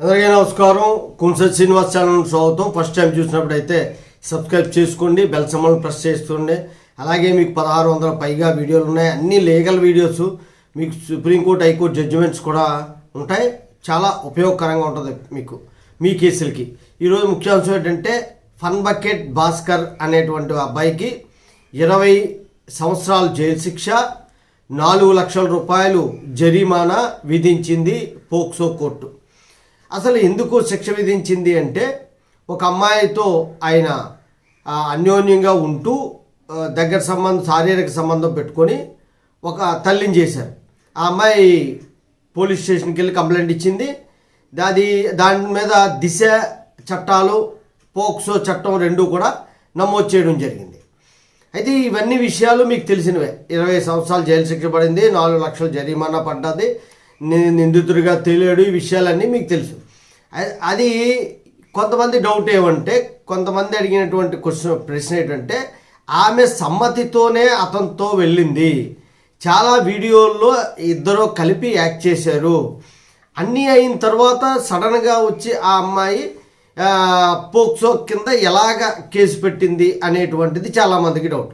అందరికీ నమస్కారం. కుంసత్ శ్రీనివాస్ ఛానల్ స్వాగతం. ఫస్ట్ టైం చూసినప్పుడు అయితే సబ్స్క్రైబ్ చేసుకోండి బెల్ సమ్మల్ని ప్రెస్ చేస్తుండే. అలాగే మీకు పదహారు వందల పైగా వీడియోలు ఉన్నాయి. అన్ని లీగల్ వీడియోస్. మీకు supreme court high court judgments కూడా ఉంటాయి. చాలా ఉపయోగకరంగా ఉంటుంది మీకు మీ కేసులకి. ఈరోజు ముఖ్యాంశం ఏంటంటే ఫన్ బకెట్ భాస్కర్ అనేటువంటి అబ్బాయికి ఇరవై సంవత్సరాలు జైలు శిక్ష నాలుగు లక్షల రూపాయలు జరిమానా విధించింది పోక్సో కోర్టు. అసలు ఎందుకు శిక్ష విధించింది అంటే ఒక అమ్మాయితో ఆయన అన్యోన్యంగా ఉంటూ దగ్గర సంబంధం శారీరక సంబంధం పెట్టుకొని ఒక తల్లిని చేశారు. ఆ అమ్మాయి పోలీస్ స్టేషన్కి వెళ్ళి కంప్లైంట్ ఇచ్చింది. దాది దాని మీద దిశ చట్టాలు పోక్సో చట్టం రెండు కూడా నమోదు చేయడం జరిగింది. అయితే ఇవన్నీ విషయాలు మీకు తెలిసినవే. ఇరవై సంవత్సరాలు జైలు శిక్ష పడింది నాలుగు లక్షలు జరిమానా పడ్డది నిందితుడిగా తెలియడు. ఈ విషయాలన్నీ మీకు తెలుసు. అది కొంతమంది డౌట్ ఏమంటే కొంతమంది అడిగినటువంటి క్వశ్చన్ ప్రశ్న ఏంటంటే ఆమె సమ్మతితోనే అతనితో వెళ్ళింది. చాలా వీడియోల్లో ఇద్దరు కలిపి యాక్ట్ చేశారు. అన్నీ అయిన తర్వాత సడన్గా వచ్చి ఆ అమ్మాయి పోక్సో కింద ఎలాగ కేసు పెట్టింది అనేటువంటిది చాలామందికి డౌట్.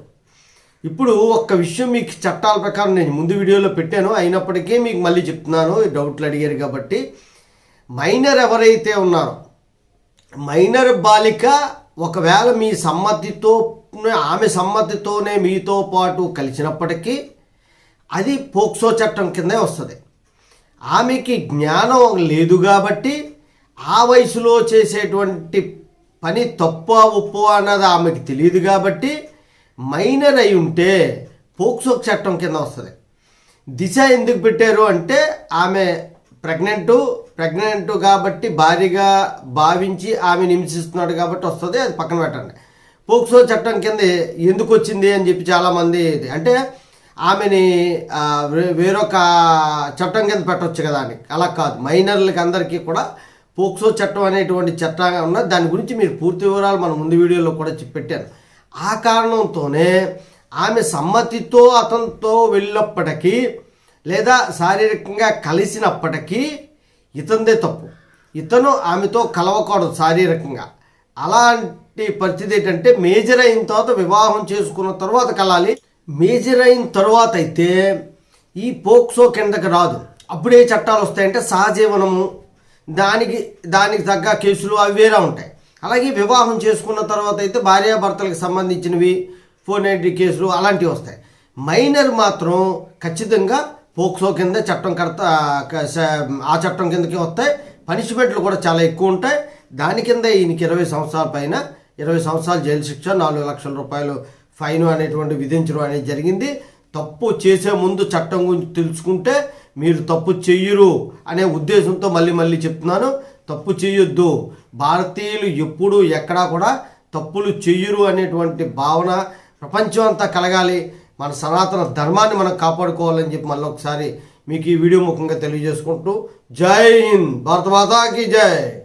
ఇప్పుడు ఒక్క విషయం మీకు చట్టాల ప్రకారం నేను ముందు వీడియోలో పెట్టాను అయినప్పటికీ మీకు మళ్ళీ చెప్తున్నాను డౌట్లు అడిగారు కాబట్టి. మైనర్ ఎవరైతే ఉన్నారో మైనర్ బాలిక ఒకవేళ మీ సమ్మతితో ఆమె సమ్మతితోనే మీతో పాటు కలిసినప్పటికీ అది పోక్సో చట్టం కిందే వస్తుంది. ఆమెకి జ్ఞానం లేదు కాబట్టి ఆ వయసులో చేసేటువంటి పని తప్ప ఉప్పు అన్నది ఆమెకి తెలియదు కాబట్టి మైనర్ అయి ఉంటే పోక్సో చట్టం కింద వస్తుంది. దిశ ఎందుకు పెట్టారు అంటే ఆమె ప్రెగ్నెంట్ ప్రెగ్నెంట్ కాబట్టి భారీగా భావించి ఆమె హింసిస్తున్నాడు కాబట్టి వస్తుంది అది పక్కన పెట్టండి. పోక్సో చట్టం కింద ఎందుకు వచ్చింది అని చెప్పి చాలామంది అంటే ఆమెని వేరొక చట్టం కింద పెట్టవచ్చు కదా అని. అలా కాదు. మైనర్లకి అందరికీ కూడా పోక్సో చట్టం అనేటువంటి చట్టంగా ఉన్నది. దాని గురించి మీరు పూర్తి వివరాలు మన ముందు వీడియోలో కూడా చెప్పి పెట్టాను. ఆ కారణంతోనే ఆమె సమ్మతితో అతనితో వెళ్ళినప్పటికీ లేదా శారీరకంగా కలిసినప్పటికీ ఇతందే తప్పు. ఇతను ఆమెతో కలవకూడదు శారీరకంగా. అలాంటి పరిస్థితి ఏంటంటే మేజర్ అయిన తర్వాత వివాహం చేసుకున్న తర్వాత కలాలి. మేజర్ అయిన తర్వాత అయితే ఈ పోక్సో కిందకి రాదు. అప్పుడే చట్టాలు వస్తాయంటే సహజీవనము దానికి దానికి తగ్గ కేసులు అవి వేరే ఉంటాయి. అలాగే వివాహం చేసుకున్న తర్వాత అయితే భార్యాభర్తలకు సంబంధించినవి ఫోర్ నైంటీ కేసులు అలాంటివి వస్తాయి. మైనర్ మాత్రం ఖచ్చితంగా పోక్సో కింద చట్టం కడతా ఆ చట్టం కిందకి వస్తాయి. పనిష్మెంట్లు కూడా చాలా ఎక్కువ ఉంటాయి. దాని కింద ఈయనకి ఇరవై సంవత్సరాల పైన ఇరవై సంవత్సరాలు జైలు శిక్ష నాలుగు లక్షల రూపాయలు ఫైన్ అనేటువంటి విధించడం అనేది జరిగింది. తప్పు చేసే ముందు చట్టం గురించి తెలుసుకుంటే మీరు తప్పు చెయ్యరు అనే ఉద్దేశంతో మళ్ళీ మళ్ళీ చెప్తున్నాను. తప్పు చేయొద్దు. భారతీయులు ఎప్పుడూ ఎక్కడా కూడా తప్పులు చెయ్యరు అనేటువంటి భావన ప్రపంచం అంతా కలగాలి. మన సనాతన ధర్మాన్ని మనం కాపాడుకోవాలని చెప్పి మళ్ళీ ఒకసారి మీకు ఈ వీడియో ముఖంగా తెలియజేసుకుంటూ జై హింద్. భారత మాతాకి జై.